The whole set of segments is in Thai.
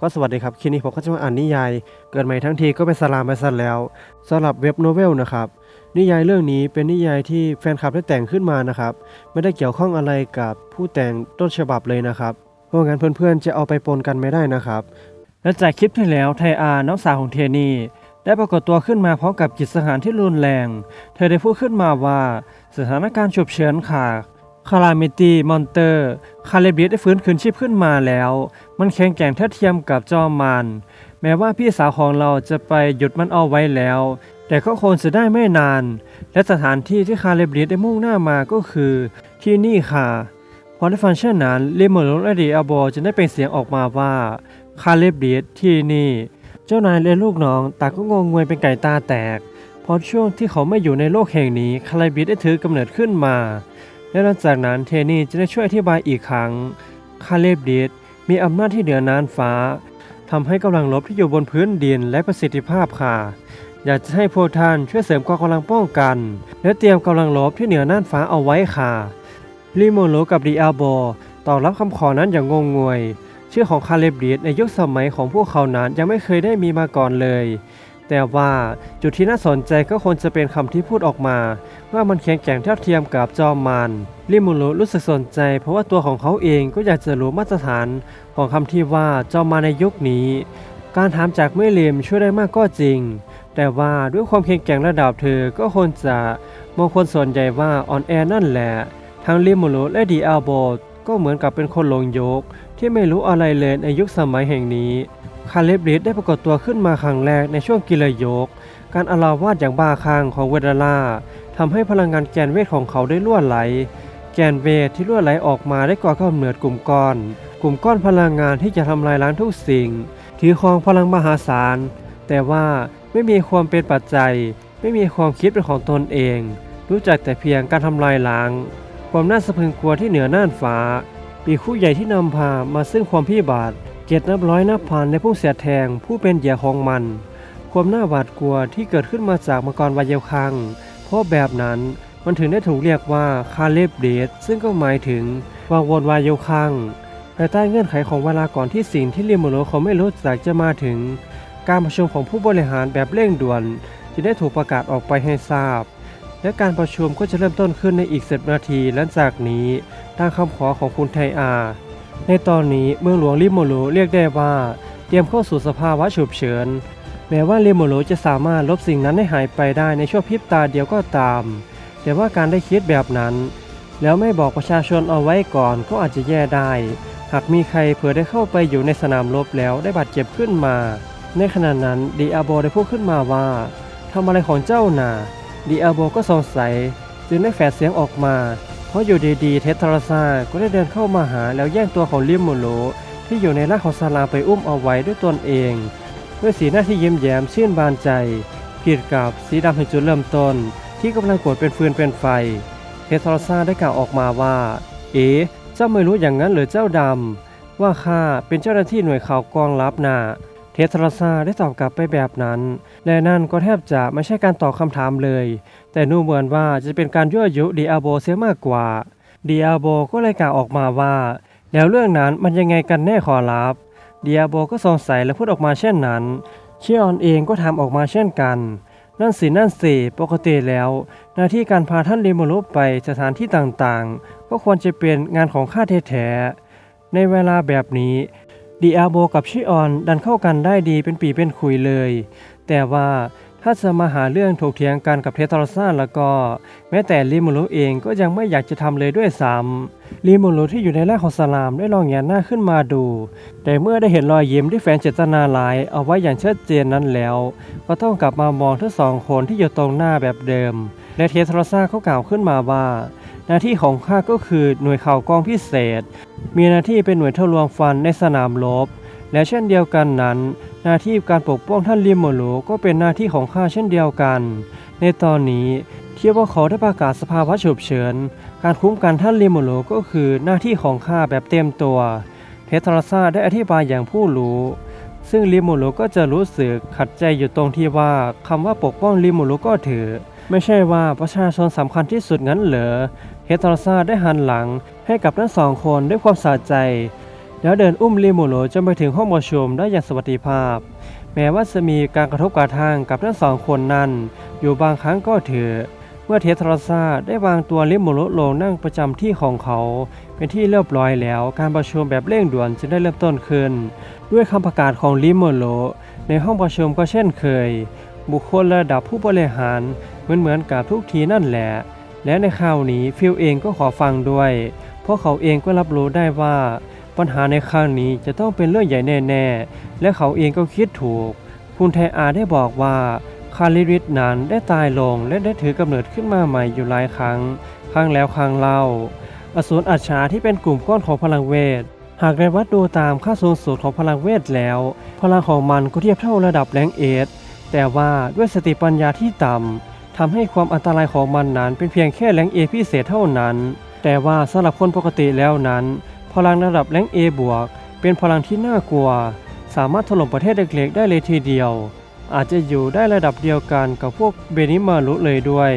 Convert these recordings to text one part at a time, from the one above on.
ก็สวัสดีครับคลิปนี้ผมก็จะมาอ่านนิยาย เกิดใหม่ทั้งทีก็เป็นสลามไปซะแล้วสำหรับเว็บโนเวลนะครับนิยายเรื่องนี้เป็นนิยายที่แฟนคลับได้แต่งขึ้นมานะครับไม่ได้เกี่ยวข้องอะไรกับผู้แต่งต้นฉบับเลยนะครับเพราะงั้นเพื่อนๆจะเอาไปปนกันไม่ได้นะครับ และจากคลิปที่แล้วไทอาน้องสาวของเทนี่ได้ปรากฏตัวขึ้นมาพร้อมกับจิตสหารที่รุนแรง เธอได้พูดขึ้นมาว่าสถานการณ์ฉุกเฉินค่ะ คาราเมตี้มอนเตอร์ คาเลบิสได้ฟื้นคืนชีพขึ้นมาแล้ว มันแข็งแกร่งเท่าเทียมกับจอมมารแม้ว่าพี่สาวของเราจะไปหยุดมันเอาไว้แล้ว แต่ก็คงจะได้ไม่นาน และสถานที่ที่คาเลบิสได้มุ่งหน้ามาก็คือ ที่นี่ค่ะ พอได้ฟังเช่นนั้นลิมอร์และดีอาโบจะได้เป็นเสียงออกมาว่า คาเลบิสที่นี่ เจ้านายและลูกน้องต่างก็งงงวยเป็นไก่ตาแตกพราะช่วงที่เขาไม่อยู่ในโลกแห่งนี้คาไลบิดได้ถือกำเนิดขึ้นมา และหลังจากนั้นเทนี่จะได้ช่วยอธิบายอีกครั้ง คาเลบดิดมีอำนาจที่เหนือน่านฟ้าทำให้กำลังลบที่อยู่บนพื้นดินและประสิทธิภาพค่ะอยากจะให้พวกท่านช่วยเสริมกองกำลังป้องกัน และเตรียมกำลังลบที่เหนือน่านฟ้าเอาไว้ค่ะลิโมโลกับดีอาโบตอบรับคำขอนั้นอย่างงงงวย ชื่อของคาเลบดีดในยุคสมัยของพวกเขานั้นยังไม่เคยได้มีมาก่อนเลย แต่ว่าจุดที่น่าสนใจก็ควรจะเป็นคำที่พูดออกมา ว่ามันแข็งแกร่งเท่าเทียมกับจอมมารลิมูรุรู้สึกสนใจ เพราะว่าตัวของเขาเองก็อยากจะรู้มาตรฐานของคำที่ว่าจอมมาในยุคนี้ การถามจากเมื่อเลมช่วยได้มากก็จริง แต่ว่าด้วยความแข็งแกร่งระดับเธอก็ควรจะมองคนส่วนใหญ่ว่าออนแอนั่นแหละทั้งลิมูรุและดีอาโบก็เหมือนกับเป็นคนหลงยก ที่ไม่รู้อะไรเลยในยุคสมัยแห่งนี้ คาเลบริดได้ปรากฏตัวขึ้นมาครั้งแรกในช่วงกิเลยก การอาราวาสอย่างบ้าคลั่งของเวดาล่าทำให้พลังงานแกนเวทของเขาได้ล่วไหล แกนเวทที่ล่วไหลออกมาได้ก่อข้ากำเนิดกลุ่มก้อน กลุ่มก้อนพลังงานที่จะทำลายล้างทุกสิ่ง ถือครองพลังมหาศาล แต่ว่าไม่มีความเป็นปัจจัย ไม่มีความคิดเป็นของตนเอง รู้จักแต่เพียงการทำลายล้าง ความน่าสะพรึงกลัวที่เหนือน่านฟ้า ปีคู่ใหญ่ที่นำพามาซึ่งความพิบัติ เกตนับร้อยนับพันในผู้เสียแทงผู้เป็นเหยื่อของมัน ความน่าหวาดกลัวที่เกิดขึ้นมาจากมังกรวายเยาคัง เพราะแบบนั้นมันถึงได้ถูกเรียกว่าคาเลบเดดซึ่งก็หมายถึงวางวนวายเยาคังภายใต้เงื่อนไขของเวลาก่อนที่สิ่งที่เรียมโมโลเขาไม่รู้จักจะมาถึง การประชุมของผู้บริหารแบบเร่งด่วนจะได้ถูกประกาศออกไปให้ทราบ และการประชุมก็จะเริ่มต้นขึ้นในอีกสิบนาทีหลังจากนี้ตามคำขอของคุณไทอา ในตอนนี้เมืองหลวงลิโมโลเรียกได้ว่า เตรียมเข้าสู่สภาวะฉุกเฉิน แม้ว่าลิโมโลจะสามารถลบสิ่งนั้นให้หายไปได้ในช่วงพริบตาเดียวก็ตาม แต่ว่าการได้คิดแบบนั้น แล้วไม่บอกประชาชนเอาไว้ก่อนก็อาจจะแย่ได้ หากมีใครเผื่อได้เข้าไปอยู่ในสนามรบแล้วได้บาดเจ็บขึ้นมา ในขณะนั้นดีอาโบได้พูดขึ้นมาว่าทำอะไรของเจ้าน่ะดีอาโบก็สงสัยจึงได้แฝดเสียงออกมา ราะอยู่ดีๆ เทสทาราซาก็ได้เดินเข้ามาหาแล้วแย่งตัวของลิมโมโลที่อยู่ในร่างของซาลาไปอุ้มเอาไว้ด้วยตนเอง ด้วยสีหน้าที่ยิ้มแย้มชื่นบานใจ ผิดกับสีดำถึงจุดเริ่มต้น ที่กำลังโกรธเป็นฟืนเป็นไฟ เทสทาราซาได้กล่าวออกมาว่า เอ๋เจ้าไม่รู้อย่างนั้นหรือเจ้าดำว่าข้าเป็นเจ้าหน้าที่หน่วยข่าวกองลับน่ะ เทสราซาได้ตอบกลับไปแบบนั้น และนั่นก็แทบจะไม่ใช่การตอบคำถามเลย แต่ดูเหมือนว่าจะเป็นการยั่วยุดีอาโบเสียมากกว่าดีอาโบก็เลยกล่าวออกมาว่า แล้วเรื่องนั้นมันยังไงกันแน่ขอรับดีอาโบก็สงสัยและพูดออกมาเช่นนั้น เชียออนเองก็ถามออกมาเช่นกัน นั่นสินั่นสิปกติแล้ว หน้าที่การพาท่านเรโมโลไปสถานที่ต่างๆ ก็ควรจะเป็นงานของข้าแท้ๆในเวลาแบบนี้ ดีอาโบกับชิออนดันเข้ากันได้ดีเป็นปีเป็นคุยเลย แต่ว่าถ้าจะมาหาเรื่องถกเถียงกันกับเททรซ่าแล้วก็ แม้แต่ลิมูรุเองก็ยังไม่อยากจะทำเลยด้วยซ้ำลิมูรุที่อยู่ในร่างของสลามได้ลองแงนหน้าขึ้นมาดู แต่เมื่อได้เห็นรอยยิ้มที่แฝงเจตนาร้ายเอาไว้อย่างชัดเจนนั้นแล้ว ก็ต้องกลับมามองทั้งสองคนที่อยู่ตรงหน้าแบบเดิม และเททรซ่าเขากล่าวขึ้นมาว่า หน้าที่ของข้าก็คือหน่วยข่าวกองพิเศษ มีหน้าที่เป็นหน่วยทะลวงฟันในสนามรบ และเช่นเดียวกันนั้น หน้าที่การปกป้องท่านลิมโมโลก็เป็นหน้าที่ของข้าเช่นเดียวกัน ในตอนนี้เที่ว่าเขาได้ประกาศสภาวะฉุกเฉิน การคุ้มกันท่านลิมโมโลก็คือหน้าที่ของข้าแบบเต็มตัวเพทราซาได้อธิบายอย่างผู้รู้ซึ่งลิโมโลก็จะรู้สึกขัดใจอยู่ตรงที่ว่าคำว่าปกป้องลิโมโลก็ถือ ไม่ใช่ว่าประชาชนสำคัญที่สุดงั้นเหรอเฮตราซาได้หันหลังให้กับทั้งสองคนด้วยความสะใจ แล้วเดินอุ้มลิมูโรจนไปถึงห้องประชุมได้อย่างสวัสดิภาพ แม้ว่าจะมีการกระทบกระทั่งกับทั้งสองคนนั้น อยู่บางครั้งก็เถือะเมื่อเทสทรซาได้วางตัวลิมูโรลงนั่งประจำที่ของเขา เป็นที่เรียบร้อยแล้วการประชุมแบบเร่งด่วนจึงได้เริ่มต้นขึ้น ด้วยคำประกาศของลิมูโรในห้องประชุมก็เช่นเคย บุคคลระดับผู้บริหารเหมือนเหมือนกับทุกทีนั่นแหละ และในคราวนี้ฟิลเองก็ขอฟังด้วย เพราะเขาเองก็รับรู้ได้ว่า ปัญหาในครั้งนี้จะต้องเป็นเรื่องใหญ่แน่ๆ และเขาเองก็คิดถูก คุณไทอาได้บอกว่าคาริริสนั้นได้ตายลงและได้ถือกำเนิดขึ้นมาใหม่อยู่หลายครั้ง ครั้งแล้วครั้งเล่า อสูรอัจฉาที่เป็นกลุ่มก้อนของพลังเวท หากได้วัดดูตามค่าสูงสุดของพลังเวทแล้ว พลังของมันก็เทียบเท่าระดับแรงเอส แต่ว่าด้วยสติปัญญาที่ต่ำทำให้ความอันตรายของมันนั้นเป็นเพียงแค่แรงเอพิเศษเท่านั้น แต่ว่าสำหรับคนปกติแล้วนั้น พลังระดับแรงเอบวกเป็นพลังที่น่ากลัว สามารถถล่มประเทศเล็กๆได้เลยทีเดียว อาจจะอยู่ได้ระดับเดียวกันกับพวกเบนิมารุเลยด้วย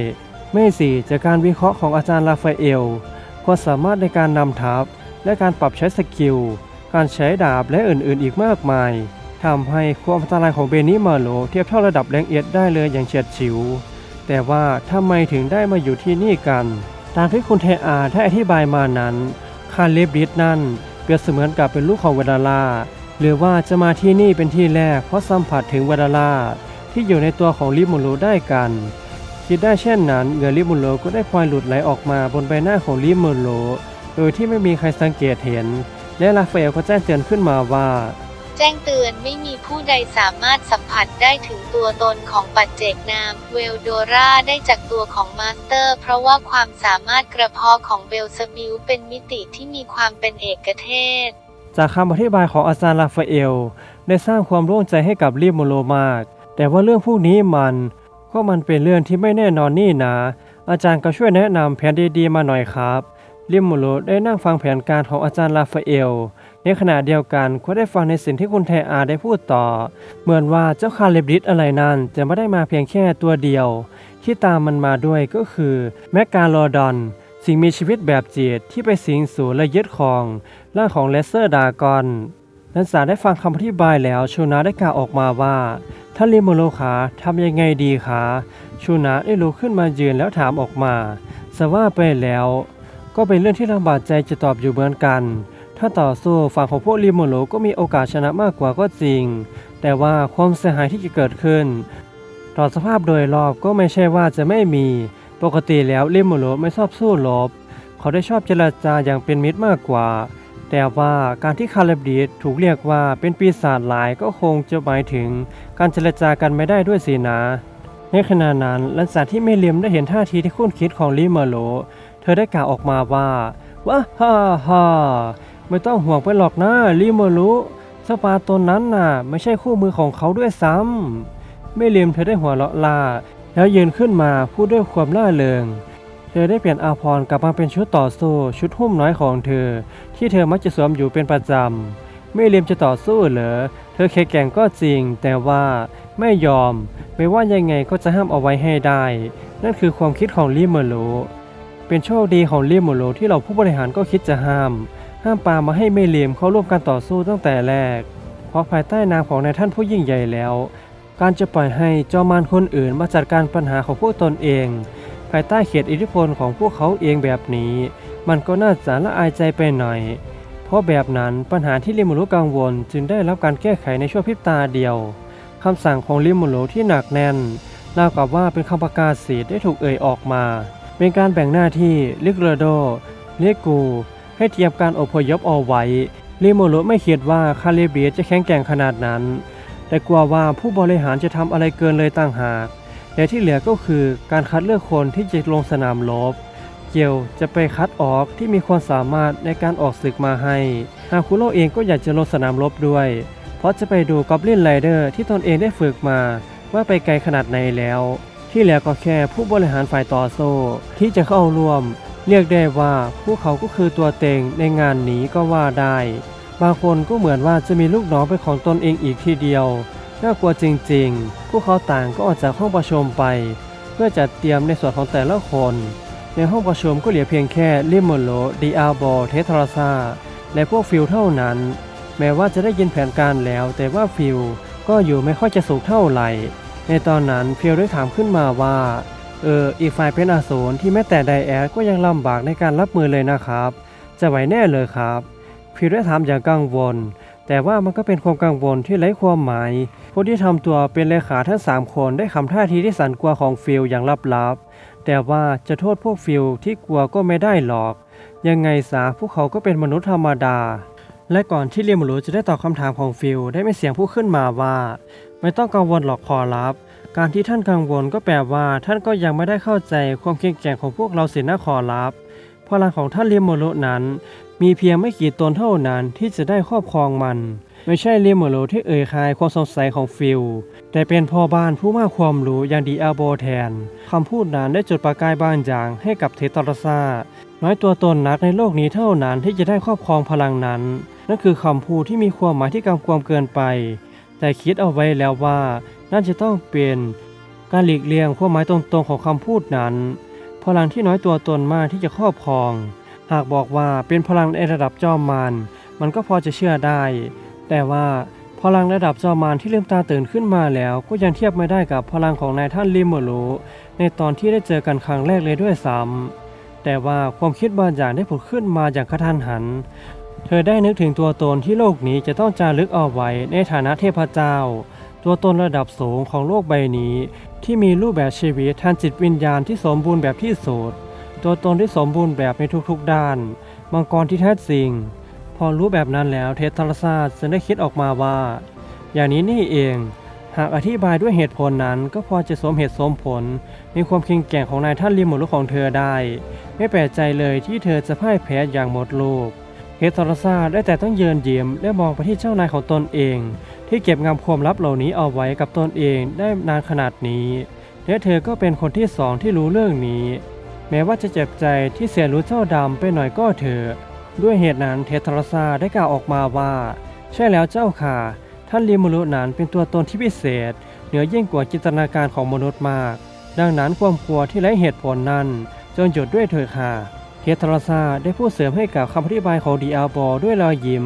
ไม่สิจากการวิเคราะห์ของอาจารย์ราฟาเอลความสามารถในการนำทัพและการปรับใช้สกิลการใช้ดาบและอื่นๆ อีกมากมาย ทำให้ความอันตรายของเบนิมาโลเทียบเท่าระดับแรงเอียดได้เลยอย่างเฉียดฉิว แต่ว่าทำไมถึงได้มาอยู่ที่นี่กัน ตามที่คุณเทอาได้อธิบายมานั้น คาเลบริดนั่น เปรียบเสมือนกับเป็นลูกของเวดาลาหรือว่าจะมาที่นี่เป็นที่แรกเพราะสัมผัสถึงเวดาลาที่อยู่ในตัวของลิมูโลได้กันคิดได้เช่นนั้นเงือลิมูโลก็ได้พลอยหลุดไหลออกมาบนใบหน้าของลิมูโลโดยที่ไม่มีใครสังเกตเห็น และราฟาเอลก็แจ้งเตือนขึ้นมาว่า แจ้งเตือนไม่มีผู้ใดสามารถสัมผัสได้ถึงตัวตนของปัจเจกนาม เวลโดราได้จากตัวของมาสเตอร์ เพราะว่าความสามารถกระเพาะของเบลซบิวเป็นมิติที่มีความเป็นเอกเทศ จากคำอธิบายของอาจารย์ราฟาเอล ได้สร้างความโล่งใจให้กับลิโมโลมาก แต่ว่าเรื่องพวกนี้มัน ก็มันเป็นเรื่องที่ไม่แน่นอนนี่นะ อาจารย์ก็ช่วยแนะนำแผนดีๆมาหน่อยครับลิโมโลได้นั่งฟังแผนการของอาจารย์ราฟาเอล ในขณะเดียวกันก็ได้ฟังในสิ่งที่คุณไทอาได้พูดต่อ เหมือนว่าเจ้าคาเลบริสอะไรนั้นจะไม่ได้มาเพียงแค่ตัวเดียว ที่ตามมันมาด้วยก็คือ แมกกาโลดอน สิ่งมีชีวิตแบบจีดที่ไปสิงสู่และยึดครองร่างของเลเซอร์ดากอนนันสาได้ฟังคำอธิบายแล้วชูนาได้กล่าวออกมาว่าท่านลิโมโลขาทำยังไงดีคะชูนาได้ลุกขึ้นมายืนแล้วถามออกมาสว่าไปแล้ว ก็เป็นเรื่องที่ลำบากใจจะตอบอยู่เหมือนกัน ถ้าต่อสู้ฝั่งของพวกลิโมโลก็มีโอกาสชนะมากกว่าก็จริง แต่ว่าความเสียหายที่จะเกิดขึ้น ต่อสภาพโดยรอบก็ไม่ใช่ว่าจะไม่มี ปกติแล้วลิโมโลไม่ชอบสู้รบ เขาได้ชอบเจรจาอย่างเป็นมิตรมากกว่า แต่ว่าการที่คาเลบดีถูกเรียกว่าเป็นปีศาจหลายก็คงจะหมายถึง การเจรจากันไม่ได้ด้วยสินะในขณะนั้นหลังจากที่เมเลียมได้เห็นท่าทีที่คุ้นคิดของลิโมโล เธอได้กล่าวออกมาว่าว้าฮ่าฮ่า ไม่ต้องห่วงไปหรอกนะลิโมโลสปาตนนั้นน่ะ ไม่ใช่คู่มือของเขาด้วยซ้ำเมเลียมเธอได้หัวเราะลา แล้วยืนขึ้นมาพูดด้วยความล่าเริง เธอได้เปลี่ยนอาภรณ์กลับมาเป็นชุดต่อสู้ชุดหุ้มน้อยของเธอ ที่เธอมักจะสวมอยู่เป็นประจำไม่เลียมจะต่อสู้เหรอเธอแข็งแกร่งก็จริง แต่ว่าไม่ยอม ไม่ว่ายังไงก็จะห้ามเอาไว้ให้ได้ นั่นคือความคิดของลิเมโลเป็นโชคดีของลิเมโลที่เราผู้บริหารก็คิดจะห้าม ห้ามปามาให้เมเลียมเข้าร่วมการต่อสู้ตั้งแต่แรก เพราะภายใต้นามของนายท่านผู้ยิ่งใหญ่แล้ว การจะปล่อยให้จอมารคนอื่นมาจัดการปัญหาของพวกตนเอง ภายใต้เขตอิทธิพลของพวกเขาเองแบบนี้ มันก็น่าจะละอายใจไปหน่อย เพราะแบบนั้นปัญหาที่ลิมูรุกังวลจึงได้รับการแก้ไขในช่วงพริบตาเดียวคำสั่งของลิมูรุที่หนักแน่นราวกับว่าเป็นคำประกาศเสีได้ถูกเอ่ยออกมา เป็นการแบ่งหน้าที่ลิกเรโดเนกู ให้เตรียมการอพยพเอาไว้ลิมูรุไม่คิดว่าคาเลเบียจะแข็งแกร่งขนาดนั้น แต่กลัวว่าผู้บริหารจะทำอะไรเกินเลยต่างหากและที่เหลือก็คือการคัดเลือกคนที่จะลงสนามรบเกียวจะไปคัดออกที่มีความสามารถในการออกศึกมาให้ฮาคุโรเองก็อยากจะลงสนามรบด้วย เพราะจะไปดูกอบลินไรเดอร์ที่ตนเองได้ฝึกมาว่าไปไกลขนาดไหนแล้ว ที่เหลือก็แค่ผู้บริหารฝ่ายต่อสู้ที่จะเข้าร่วม เรียกได้ว่าพวกเขาก็คือตัวเต็งในงานนี้ก็ว่าได้ บางคนก็เหมือนว่าจะมีลูกน้องเป็นของตนเองอีกทีเดียวน่ากลัวจริงๆ พวกเขาต่างก็ออกจากห้องประชุมไป เพื่อจัดเตรียมในส่วนของแต่ละคน ในห้องประชุมก็เหลือเพียงแค่ลิมโมโลดิอาโบเททราซาและพวกฟิลเท่านั้น แม้ว่าจะได้ยินแผนการแล้ว แต่ว่าฟิลก็อยู่ไม่ค่อยจะสุขเท่าไหร่ ในตอนนั้นฟิลได้ถามขึ้นมาว่า เอออีกฝ่ายเป็นอสูรที่แม้แต่ไดแอดก็ยังลำบากในการรับมือเลยนะครับ จะไหวแน่เลยครับฟิลได้ถามอย่างกังวล แต่ว่ามันก็เป็นความกังวลที่ไร้ความหมายผู้ที่ทำตัวเป็นเลขาทั้งสามคนได้คำท่าทีที่สันกลัวของฟิลอย่างลับๆ แต่ว่าจะโทษพวกฟิลที่กลัวก็ไม่ได้หรอก ยังไงซะพวกเขาก็เป็นมนุษย์ธรรมดา และก่อนที่เรียมรู้จะได้ตอบคำถามของฟิลได้ไมีเสียงพูดขึ้นมาว่า ไม่ต้องกังวลหรอกขอรับ การที่ท่านกังวลก็แปลว่าท่านก็ยังไม่ได้เข้าใจความแข็งแก่งของพวกเราสินะขอรับพลังของท่านเรียมโมโลนั้น มีเพียงไม่กี่ตนเท่านั้นที่จะได้ครอบครองมัน ไม่ใช่เรียมโมโลที่เอ่ยคายความสงสัยของฟิลแต่เป็นพ่อบ้านผู้มากความรู้อย่างดีอาโบแทนคำพูดนั้นได้จุดประกายบางอย่างให้กับเทตอรซาน้อยตัวตนนักในโลกนี้เท่านั้นที่จะได้ครอบครองพลังนั้น นั่นคือคำพูดที่มีความหมายที่กำกวมเกินไป แต่คิดเอาไว้แล้วว่า นั่นจะต้องเป็นการหลีกเลี่ยงความหมายตรงๆของคำพูดนั้น พลังที่น้อยตัวตนมากที่จะครอบครอง หากบอกว่าเป็นพลังในระดับจอมมารมันก็พอจะเชื่อได้ แต่ว่าพลังระดับจอมมารที่ลืมตาตื่นขึ้นมาแล้ว ก็ยังเทียบไม่ได้กับพลังของนายท่านลิมเมอรูในตอนที่ได้เจอกันครั้งแรกเลยด้วยซ้ำแต่ว่าความคิดบางอย่างได้ผุดขึ้นมาอย่างกระทันหัน เธอได้นึกถึงตัวตนที่โลกนี้จะต้องจารึกเอาไว้ในฐานะเทพเจ้า ตัวตนระดับสูงของโลกใบนี้ ที่มีรูปแบบชีวิตทางจิตวิญญาณที่สมบูรณ์แบบที่สุดตัวตนที่สมบูรณ์แบบในทุกๆด้าน มังกรที่แท้จริง พอรู้แบบนั้นแล้วเททราสตร์จึงได้คิดออกมาว่า อย่างนี้นี่เอง หากอธิบายด้วยเหตุผลนั้นก็พอจะสมเหตุสมผลในความแข็งแก่งของนายท่านริมหมดลูกของเธอได้ ไม่แปลกใจเลยที่เธอจะพ่ายแพ้อย่างหมดลูก เฮทรศาสตร์ได้แต่ต้องเยินเยิ้มและมองไปที่เจ้านายของตนเอง ที่เก็บงำความลับเหล่านี้เอาไว้กับตนเองได้นานขนาดนี้และเธอก็เป็นคนที่สองที่รู้เรื่องนี้ แม้ว่าจะเจ็บใจที่เสียรู้เจ้าดำไปหน่อยก็เถอะด้วยเหตุนั้นเททรซาได้กล่าวออกมาว่า ใช่แล้วเจ้าค่ะ ท่านลิมุรุนั้นเป็นตัวตนที่พิเศษ เหนือยิ่งกว่าจินตนาการของมนุษย์มาก ดังนั้นความกลัวที่ไร้เหตุผลนั้นจงหยุดด้วยเถิดค่ะ เททราซาได้พูดเสริมให้กับคำอธิบายของดีอาโบด้วยรอยยิ้ม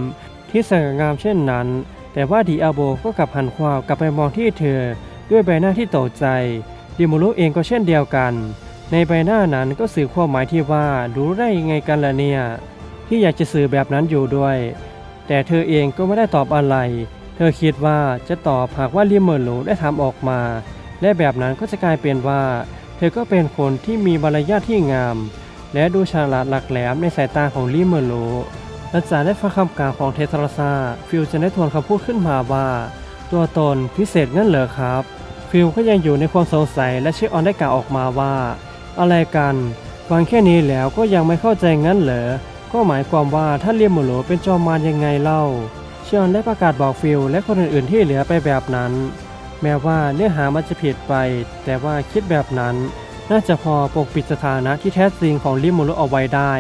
ที่สง่างามเช่นนั้น แต่ว่าดีอาโบก็กลับหันความกลับไปมองที่เธอ ด้วยใบหน้าที่ตกใจดิมุรุเองก็เช่นเดียวกัน ในใบหน้านั้นก็สื่อความหมายที่ว่ารู้ได้ยังไงกันล่ะเนี่ย ที่อยากจะสื่อแบบนั้นอยู่ด้วย แต่เธอเองก็ไม่ได้ตอบอะไร เธอคิดว่าจะตอบหากว่าลิมเมอร์โลได้ถามออกมา และแบบนั้นก็จะกลายเป็นว่า เธอก็เป็นคนที่มีมารยาทที่งาม และดูฉลาดหลักแหลมในสายตาของลิมเมอร์โลหลังจากได้ฟังคำกล่าวของเททรซาฟิลจะได้ทวนคำพูดขึ้นมาว่า ตัวตนพิเศษงั้นเหรอครับ ฟิลก็ยังอยู่ในความสงสัยและเชคออนได้กล่าวออกมาว่า อะไรกันฟังแค่นี้แล้วก็ยังไม่เข้าใจงั้นเหรอก็หมายความว่าท่านเลียมโมโหลเป็นจอมมารยังไงเล่าเชคออนได้ประกาศบอกฟิลและคนอื่นๆที่เหลือไปแบบนั้น แม้ว่าเนื้อหามันจะผิดไป แต่ว่าคิดแบบนั้น น่าจะพอปกปิดสถานะที่แท้จริงของลิมโมโลเอาไว้ได้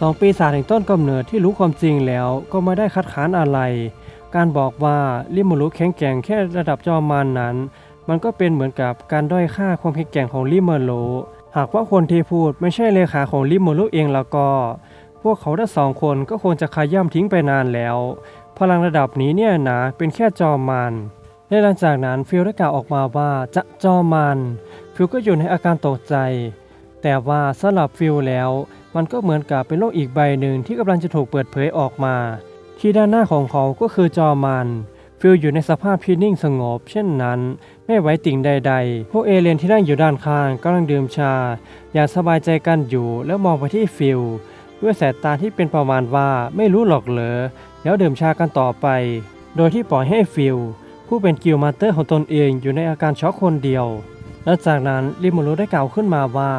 สองปีศาจแห่งต้นกำเนิดที่รู้ความจริงแล้วก็ไม่ได้คัดค้านอะไร การบอกว่าลิมโมโลแข็งแกร่งแค่ระดับจอมมานนั้น มันก็เป็นเหมือนกับการด้อยค่าความแข็งแกร่งของลิมโมโลหากว่าคนที่พูดไม่ใช่เลขาของลิมโมโลเองแล้วก็ พวกเขาทั้งสองคนก็คงจะขย่ำทิ้งไปนานแล้ว พลังระดับนี้เนี่ยนะเป็นแค่จอมมารและหลังจากนั้นฟิลได้กล่าวออกมาว่าจะจอมมาร ฟิลก็อยู่ในอาการตกใจ แต่ว่าสำหรับฟิลแล้ว มันก็เหมือนกับเป็นโลกอีกใบหนึ่งที่กำลังจะถูกเปิดเผยออกมา ที่ด้านหน้าของเขาก็คือจอมัน ฟิลอยู่ในสภาพที่นิ่งสงบ เช่นนั้น ไม่ไหวติ่งใด ๆ พวกเอเลียนที่นั่งอยู่ด้านข้างกำลังดื่มชา อย่างสบายใจกันอยู่แล้วมองไปที่ฟิลด้วยสายตาที่เป็นประมาณว่าไม่รู้หรอกเหรอแล้วดื่มชากันต่อไป โดยที่ปล่อยให้ฟิลผู้เป็นกิลมาเตอร์ของตนเองอยู่ในอาการช็อกคนเดียว และจากนั้นลิมูรุได้กล่าวขึ้นมาว่า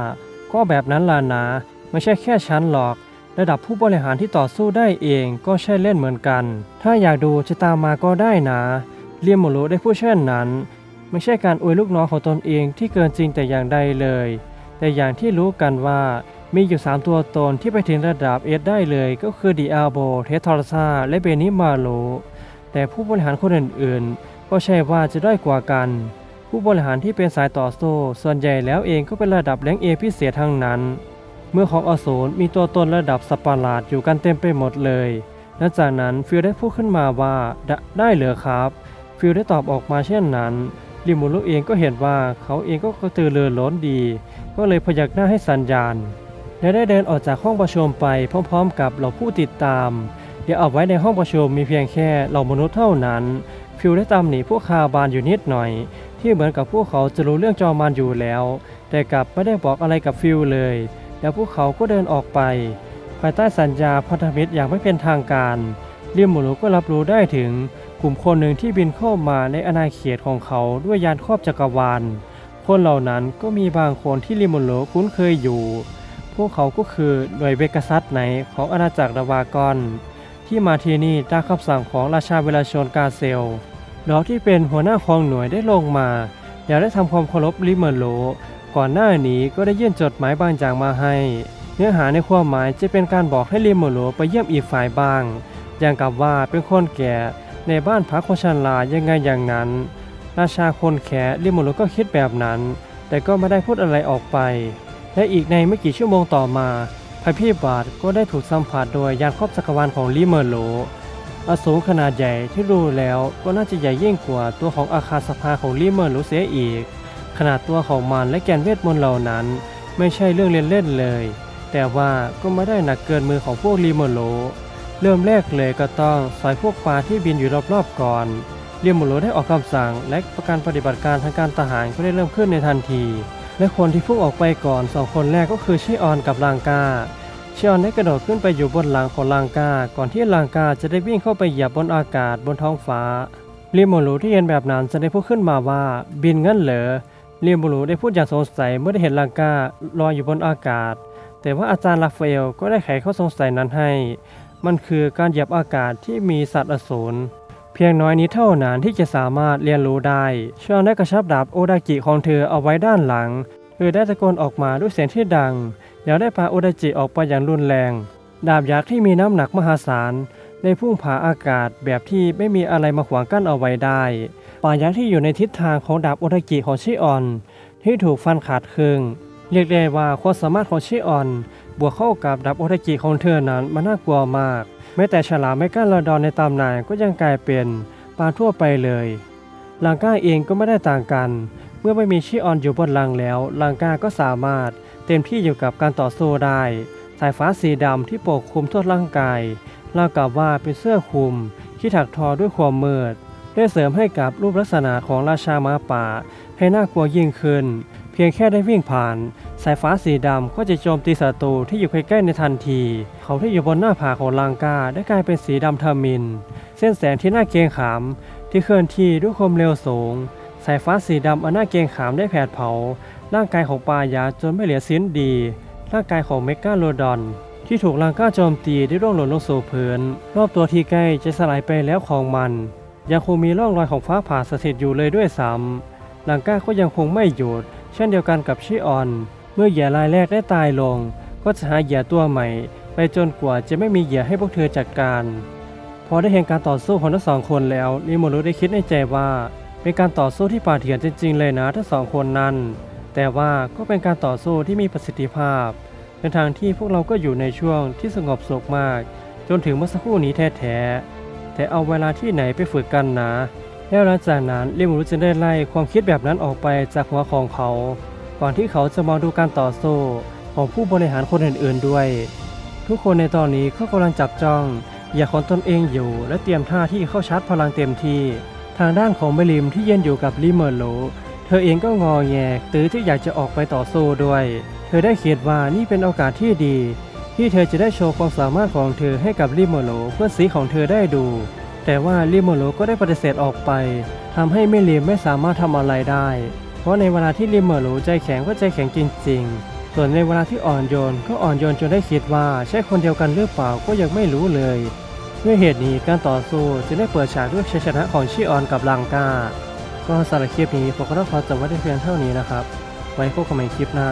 ก็แบบนั้นล่ะนะไม่ใช่แค่ฉันหรอก ระดับผู้บริหารที่ต่อสู้ได้เองก็ใช่เล่นเหมือนกัน ถ้าอยากดูจะตามมาก็ได้นะเลียมโมโรได้พูดเช่นนั้น ไม่ใช่การอวยลูกน้องของตนเองที่เกินจริงแต่อย่างใดเลย แต่อย่างที่รู้กันว่ามีอยู่ 3 ตัวตนที่ไปถึงระดับเอสได้เลยก็คือดิอาโบ เททอร์ซาและเบนิมาโลแต่ผู้บริหารคนอื่นๆ ก็ใช่ว่าจะด้อยกว่ากัน ผู้บริหารที่เป็นสายต่อสู้ส่วนใหญ่แล้วเองก็เป็นระดับแรงเอพิเศษทั้งนั้น เมื่อของอสูรมีตัวตนระดับสัตว์ประหลาดอยู่กันเต็มไปหมดเลยและจากนั้นฟิลได้พูดขึ้นมาว่าได้เหรอครับ ฟิลได้ตอบออกมาเช่นนั้นริมูรุเองก็เห็นว่าเขาเองก็กระตือรือร้นดี ก็เลยพยักหน้าให้สัญญาณ และได้เดินออกจากห้องประชุมไปพร้อมๆ กับเหล่าผู้ติดตาม เดี๋ยวเอาไว้ในห้องประชุมมีเพียงแค่เหล่ามนุษย์เท่านั้น ฟิลได้ตามหนีพวกคาบานอยู่นิดหน่อย ที่เหมือนกับพวกเขาจะรู้เรื่องจอมานอยู่แล้ว แต่กลับไม่ได้บอกอะไรกับฟิลเลย แล้วพวกเขาก็เดินออกไป ภายใต้สัญญาพันธมิตรอย่างไม่เป็นทางการเรียมหมูรุก็รับรู้ได้ถึงกลุ่มคนหนึ่งที่บินเข้ามาในอาณาเขตของเขาด้วยยานครอบจักรวาล คนเหล่านั้นก็มีบางคนที่ริโมโลคุ้นเคยอยู่ พวกเขาก็คือหน่วยเวกัสซัสไหนของอาณาจักรดาวากอน ที่มาที่นี่ตามคำสั่งของราชาเวลาชนกาเซล ดอกที่เป็นหัวหน้าของหน่วยได้ลงมาอยากได้ทำความเคารพริเมโล ก่อนหน้านี้ก็ได้ยื่นจดหมายบางอย่างมาให้ เนื้อหาในความหมายจะเป็นการบอกให้ริโมโลไปเยี่ยมอีกฝ่ายบ้าง อย่างกับว่าเป็นคนแก่ในบ้านพักคนชรายังไงอย่างนั้น ราชาคนแขริโมโลก็คิดแบบนั้น แต่ก็ไม่ได้พูดอะไรออกไป และอีกในไม่กี่ชั่วโมงต่อมาภัยพิบัติก็ได้ถูกสัมผัสโดยยานครอบจักรวาลของลิเมอร์โล อสูรขนาดใหญ่ที่ดูแล้วก็น่าจะใหญ่ยิ่งกว่าตัวของอาคารสภาของลิเมอร์โลเสียอีก ขนาดตัวของมันและแกนเวทมนต์เหล่านั้น ไม่ใช่เรื่องเล่นๆเลย แต่ว่าก็ไม่ได้หนักเกินมือของพวกลิเมอร์โลเริ่มแรกเลยก็ต้องสอยพวกปลาที่บินอยู่รอบๆก่อนเรียมโมโลได้ออกคำสั่งและประการปฏิบัติการทางการทหารก็ได้เริ่มขึ้นในทันที และคนที่พุ่งออกไปก่อนสองคนแรกก็คือชิออนกับลางกา ชิอนได้กระโดดขึ้นไปอยู่บนหลังของลางกา ก่อนที่ลางกาจะได้วิ่งเข้าไปเหยียบบนอากาศบนท้องฟ้าเรียมโมโลที่เห็นแบบนั้นจะได้พูดขึ้นมาว่าบินงั้นเหรอเรียมโมโลได้พูดอย่างสงสัยเมื่อได้เห็นลางกาลอยอยู่บนอากาศ แต่ว่าอาจารย์ราฟาเอลก็ได้ไขข้อสงสัยนั้นให้ มันคือการเหยียบอากาศที่มีสัตว์อสูรเพียงน้อยนิดเท่านั้นที่จะสามารถเรียนรู้ได้ชอนได้กระชับดาบโอดากิของเธอเอาไว้ด้านหลัง เธอได้ตะโกนออกมาด้วยเสียงที่ดัง แล้วได้พาโอดาจิออกไปอย่างรุนแรง ดาบยักษ์ที่มีน้ำหนักมหาศาลได้พุ่งผ่าอากาศแบบที่ไม่มีอะไรมาขวางกั้นเอาไว้ได้ป่ายักษ์ที่อยู่ในทิศทางของดาบโอดากิของชิออน ที่ถูกฟันขาดครึ่งเรียกได้ว่าความสามารถของชิออน บวกเข้ากับดาบโอทากิของเธอนั้นมันน่ากลัวมากแม้แต่ฉลามไม่กล้าลาดอนในตำนานก็ยังกลายเป็นปลาทั่วไปเลยลังก้าเองก็ไม่ได้ต่างกัน เมื่อไม่มีชิออนอยู่บนลังแล้วลังก้าก็สามารถ เต็มที่อยู่กับการต่อสู้ได้ สายฟ้าสีดำที่ปกคลุมทั่วร่างกายราวกับว่าเป็นเสื้อคลุมที่ถักทอด้วยความมืด ได้เสริมให้กับรูปลักษณะของราชาม้าป่า ให้น่ากลัวยิ่งขึ้น เพียงแค่ได้วิ่งผ่าน สายฟ้าสีดำก็จะโจมตีศัตรูที่อยู่ใกล้ๆในทันที เขาที่อยู่บนหน้าผาของลางกาได้กลายเป็นสีดำทามิน เส้นแสงที่น่าเกรงขาม ที่เคลื่อนที่ด้วยความเร็วสูง สายฟ้าสีดำอันน่าเกรงขามได้แผดเผา ร่างกายของปายาจนไม่เหลือสิ้นดี ร่างกายของเมกาโลดอน ที่ถูกลางกาโจมตีได้ร่วงหล่นลงสู่พื้น รอบตัวที่ใกล้จะสลายไปแล้วของมัน ยังคงมีร่องรอยของฟ้าผ่าสถิตอยู่เลยด้วยซ้ำลางกาก็ยังคงไม่หยุดเช่นเดียวกันกับชิออน เมื่อเหยื่อรายแรกได้ตายลง ก็จะหาเหยื่อตัวใหม่ ไปจนกว่าจะไม่มีเหยื่อให้พวกเธอจัดการ พอได้เห็นการต่อสู้ของทั้งสองคนแล้วนิโมรุได้คิดในใจว่า เป็นการต่อสู้ที่ป่าเถื่อนจริงๆเลยนะทั้งสองคนนั้น แต่ว่าก็เป็นการต่อสู้ที่มีประสิทธิภาพในทางที่พวกเราก็อยู่ในช่วงที่สงบสุขมาก จนถึงเมื่อสักครู่นี้แท้ๆแต่เอาเวลาที่ไหนไปฝึกกันนะแล้วหลังจากนั้นลิมูรุจึงได้ไล่ความคิดแบบนั้นออกไปจากหัวของเขา ก่อนที่เขาจะมองดูการต่อสู้ของผู้บริหารคนอื่นๆด้วย ทุกคนในตอนนี้เขากำลังจับจ้อง อย่าของตนเองอยู่ และเตรียมท่าที่เข้าชาร์จพลังเต็มที่ ทางด้านของเมลิมที่เยืนอยู่กับลิเมอร์โล เธอเองก็งอแงตื้อที่อยากจะออกไปต่อสู้ด้วย เธอได้คิดว่านี่เป็นโอกาสที่ดี ที่เธอจะได้โชว์ความสามารถของเธอให้กับลิเมโลเพื่อนสีของเธอได้ดู แต่ว่าลิโมโลก็ได้ปฏิเสธออกไปทำให้เมลิมไม่สามารถทำอะไรได้ เพราะในเวลาที่ลิโมโลใจแข็งก็ใจแข็งจริง ๆ ส่วนในเวลาที่อ่อนโยนก็อ่อนโยนจนได้คิดว่าใช่คนเดียวกันหรือเปล่าก็ยังไม่รู้เลยด้วยเหตุนี้การต่อสู้จะได้เปิดฉากด้วยชัยชนะของชิออนกับลังกา ก็สำหรับคลิปนี้ผมก็ต้องขอจบไว้ได้เพียงเท่านี้นะครับ ไว้พบกันใหม่คลิปหน้า